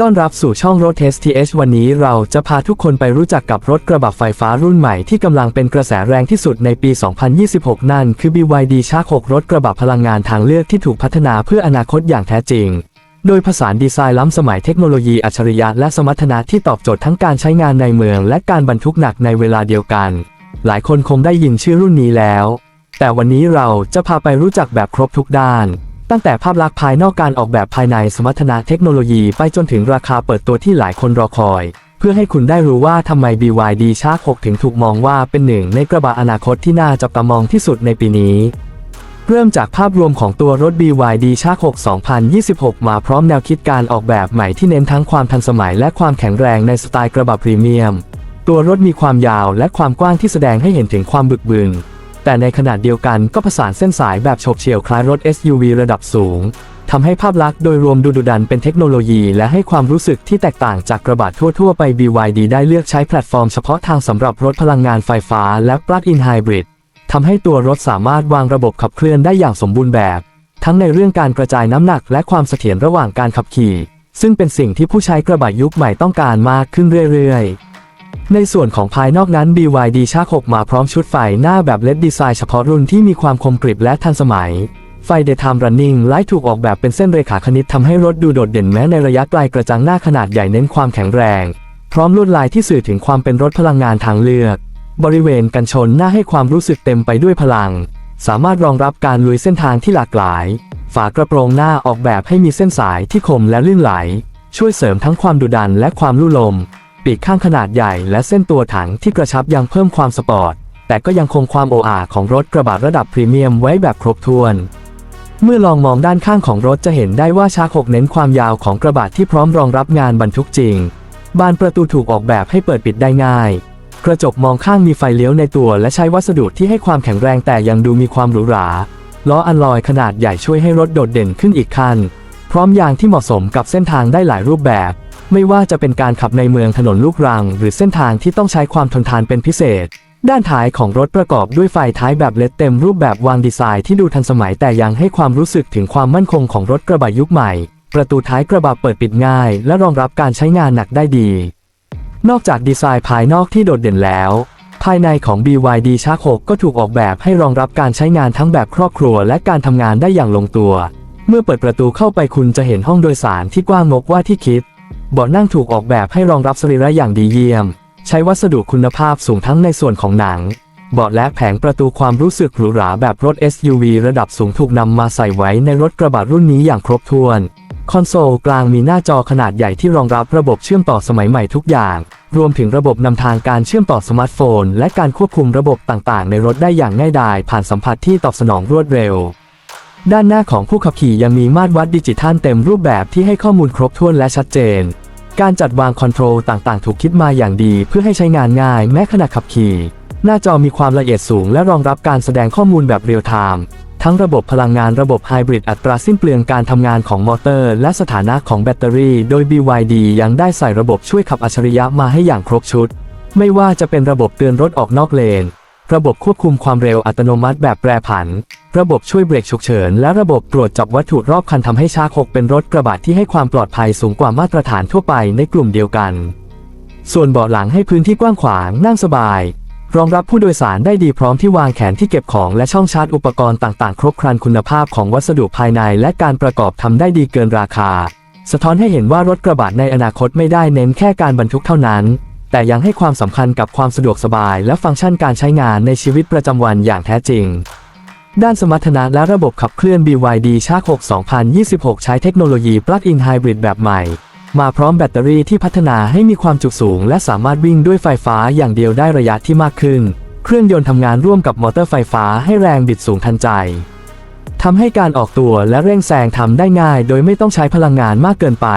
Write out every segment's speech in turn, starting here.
ต้อนรับสู่ช่องรถ STH วันนี้เราจะพาทุกคนไปรู้จักกับรถกระบะไฟฟ้ารุ่นใหม่ที่กำลังเป็นกระแสแรงที่สุดในปี 2026 นั่นคือ BYD Shark 6รถกระบะพลังงานทางเลือกที่ถูกพัฒนาเพื่ออนาคตอย่างแท้จริง โดยผสานดีไซน์ล้ำสมัยเทคโนโลยีอัจฉริยะและสมรรถนะที่ตอบโจทย์ทั้งการใช้งานในเมือง และการบรรทุกหนักในเวลาเดียวกัน หลายคนคงได้ยินชื่อรุ่นนี้แล้ว แต่วันนี้เราจะพาไปรู้จักแบบครบทุกด้าน ตั้งแต่ภาพลักษณ์ภายนอกการออกแบบภายในสมรรถนะเทคโนโลยีไปจนถึงราคาเปิดตัวที่หลายคนรอคอย เพื่อให้คุณได้รู้ว่าทำไม BYD Shark 6 ถึงถูกมองว่าเป็นหนึ่งในกระบะอนาคตที่น่าจับตามองที่สุดในปีนี้เริ่มจากภาพรวมของตัวรถ BYD Shark 6 2026 มาพร้อมแนวคิดการออกแบบใหม่ที่เน้นทั้งความทันสมัยและความแข็งแรงในสไตล์กระบะพรีเมียม ตัวรถมีความยาวและความกว้างที่แสดงให้เห็นถึงความบึกบึน แต่ในขณะเดียวกันก็ผสานเส้นสายแบบโฉบเฉี่ยวคล้ายรถ SUV ระดับสูงทำให้ภาพลักษณ์โดยรวมดูดุดันเป็นเทคโนโลยีและให้ความรู้สึกที่แตกต่างจากกระบะทั่ว ๆ ไป BYD ได้เลือกใช้แพลตฟอร์มเฉพาะทางสำหรับรถพลังงานไฟฟ้าและ Plug-in Hybrid ทำให้ตัวรถสามารถวางระบบขับเคลื่อนได้อย่างสมบูรณ์แบบ ทั้งในเรื่องการกระจายน้ำหนักและความเสถียรระหว่างการขับขี่ ซึ่งเป็นสิ่งที่ผู้ใช้กระบะยุคใหม่ต้องการมากขึ้นเรื่อยๆ ในส่วนของภายนอกนั้น BYD ชาก6มาพร้อมชุดไฟหน้าแบบเลดดีไซน์เฉพาะรุ่นที่มีความคมกริบและทันสมัย ไฟ Daytime Running Light ถูกออกแบบเป็นเส้นเรขาคณิตทำให้รถดูโดดเด่นแม้ในระยะไกลกระจังหน้าขนาดใหญ่เน้นความแข็งแรง พร้อมลวดลายที่สื่อถึงความเป็นรถพลังงานทางเลือก บริเวณกันชนหน้าให้ความรู้สึกเต็มไปด้วยพลัง สามารถรองรับการลุยเส้นทางที่หลากหลาย ฝากระโปรงหน้าออกแบบให้มีเส้นสายที่คมและลื่นไหล ช่วยเสริมทั้งความดุดันและความลู่ลม ปีกข้างขนาดใหญ่และเส้นตัวถังที่กระชับยังเพิ่มความสปอร์ต แต่ก็ยังคงความโออาของรถกระบะระดับพรีเมียมไว้แบบครบถ้วน เมื่อลองมองด้านข้างของรถจะเห็นได้ว่าชาร์ก6เน้นความยาวของกระบะที่พร้อมรองรับงานบรรทุกจริง บานประตูถูกออกแบบให้เปิดปิดได้ง่าย กระจกมองข้างมีไฟเลี้ยวในตัว และใช้วัสดุที่ให้ความแข็งแรงแต่ยังดูมีความหรูหรา ล้ออัลลอยขนาดใหญ่ช่วยให้รถโดดเด่นขึ้นอีกขั้น พร้อมยางที่เหมาะสมกับเส้นทางได้หลายรูปแบบ ไม่ว่าจะเป็นการขับในเมืองถนนลูกรัง หรือเส้นทางที่ต้องใช้ความทนทานเป็นพิเศษ ด้านท้ายของรถประกอบด้วยไฟท้ายแบบเลดเต็มรูปแบบวางดีไซน์ที่ดูทันสมัยแต่ยังให้ความรู้สึกถึงความมั่นคงของรถกระบะยุคใหม่ ประตูท้ายกระบะเปิดปิดง่าย และรองรับการใช้งานหนักได้ดี นอกจากดีไซน์ภายนอกที่โดดเด่นแล้ว ภายในของ BYD Shark 6ก็ถูกออกแบบให้รองรับการใช้งานทั้งแบบครอบครัว และการทำงานได้อย่างลงตัว เมื่อเปิดประตูเข้าไปคุณจะเห็นห้องโดยสารที่กว้างงกว่าที่คิด เบาะนั่งถูกออกแบบให้รองรับสรีระอย่างดีเยี่ยม ใช้วัสดุคุณภาพสูงทั้งในส่วนของหนัง เบาะและแผงประตูความรู้สึกหรูหราแบบรถ SUV ระดับสูงถูกนำมาใส่ไว้ในรถกระบะรุ่นนี้อย่างครบถ้วน คอนโซลกลางมีหน้าจอขนาดใหญ่ที่รองรับระบบเชื่อมต่อสมัยใหม่ทุกอย่าง รวมถึงระบบนำทางการเชื่อมต่อสมาร์ทโฟน และการควบคุมระบบต่างๆ ในรถได้อย่างง่ายดายผ่านสัมผัสที่ตอบสนองรวดเร็วด้านหน้าของผู้ขับขี่ยังมีมาตรวัดดิจิทัลเต็มรูปแบบที่ให้ข้อมูลครบถ้วนและชัดเจน การจัดวางคอนโทรลต่างๆ ถูกคิดมาอย่างดี เพื่อให้ใช้งานง่ายแม้ขณะขับขี่ หน้าจอมีความละเอียดสูง และรองรับการแสดงข้อมูลแบบเรียลไทม์ทั้งระบบพลังงานระบบไฮบริดอัตราสิ้นเปลืองการทำงานของมอเตอร์ และสถานะของแบตเตอรี่ โดย BYD ยังได้ใส่ระบบช่วยขับอัจฉริยะมาให้อย่างครบชุด ไม่ว่าจะเป็นระบบเตือนรถออกนอกเลน ระบบควบคุมความเร็วอัตโนมัติแบบแปรผัน ระบบช่วยเบรกฉุกเฉิน และระบบตรวจจับวัตถุรอบคันทำให้ชาร์กเป็นรถกระบะที่ให้ความปลอดภัยสูงกว่ามาตรฐานทั่วไปในกลุ่มเดียวกัน ส่วนเบาะหลังให้พื้นที่กว้างขวางนั่งสบาย รองรับผู้โดยสารได้ดีพร้อมที่วางแขนที่เก็บของและช่องชาร์จอุปกรณ์ต่างๆ ครบครันคุณภาพของวัสดุภายในและการประกอบทำได้ดีเกินราคา สะท้อนให้เห็นว่ารถกระบะในอนาคตไม่ได้เน้นแค่การบรรทุกเท่านั้น แต่ยังให้ความสำคัญกับความสะดวกสบายและฟังก์ชันการใช้งานในชีวิตประจำวันอย่างแท้จริง ด้านสมรรถนะและระบบขับเคลื่อน BYD Shark 6 2026 ใช้เทคโนโลยี Plug-in Hybrid แบบใหม่ มาพร้อมแบตเตอรี่ที่พัฒนาให้มีความจุสูง และสามารถวิ่งด้วยไฟฟ้าอย่างเดียวได้ระยะที่มากขึ้น เครื่องยนต์ทำงานร่วมกับมอเตอร์ไฟฟ้าให้แรงบิดสูงทันใจทำให้การออกตัวและเร่งแซงทำได้ง่าย โดยไม่ต้องใช้พลังงานมากเกินไป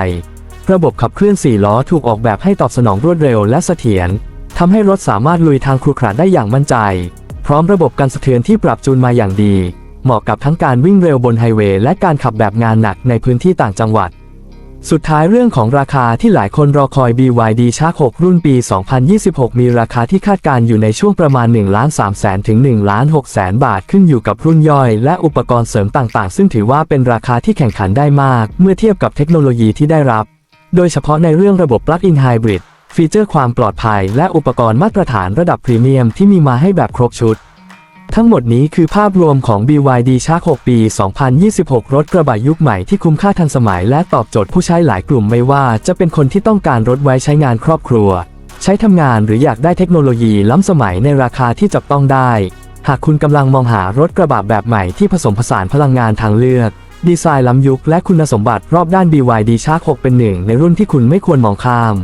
ระบบขับเคลื่อน 4 ล้อถูกออกแบบให้ตอบสนองรวดเร็วและเสถียรทำให้รถสามารถลุยทางครุขระได้อย่างมั่นใจ พร้อมระบบการสะเทือนที่ปรับจูนมาอย่างดี เหมาะกับทั้งการวิ่งเร็วบนไฮเวย์และการขับแบบงานหนักในพื้นที่ต่างจังหวัด สุดท้ายเรื่องของราคาที่หลายคนรอคอย BYD Shark 6รุ่นปี 2026 มีราคาที่คาดการณ์อยู่ในช่วงประมาณ1 3 0 0 0 0ถึง1 6 0 0 0 0บาทขึ้นอยู่กับรุ่นย่อย และอุปกรณ์เสริมต่างๆ ซึ่งถือว่าเป็นราคาที่แข่งขันได้มาก เมื่อเทียบกับเทคโนโลยีที่ได้รับ โดยเฉพาะในเรื่องระบบ Plug-in Hybrid ฟีเจอร์ความปลอดภัยและอุปกรณ์มาตรฐานระดับพรีเมียมที่มีมาให้แบบครบชุด ทั้งหมดนี้คือภาพรวมของ BYD Shark 6 ปี 2026 รถกระบะยุคใหม่ที่คุ้มค่าทันสมัยและตอบโจทย์ผู้ใช้หลายกลุ่มไม่ว่าจะเป็นคนที่ต้องการรถไว้ใช้งานครอบครัว ใช้ทำงานหรืออยากได้เทคโนโลยีล้ำสมัยในราคาที่จับต้องได้ หากคุณกำลังมองหารถกระบะแบบใหม่ที่ผสมผสานพลังงานทางเลือก ดีไซน์ล้ำยุคและคุณสมบัติรอบด้าน BYD Shark 6 เป็นหนึ่งในรุ่นที่คุณไม่ควรมองข้าม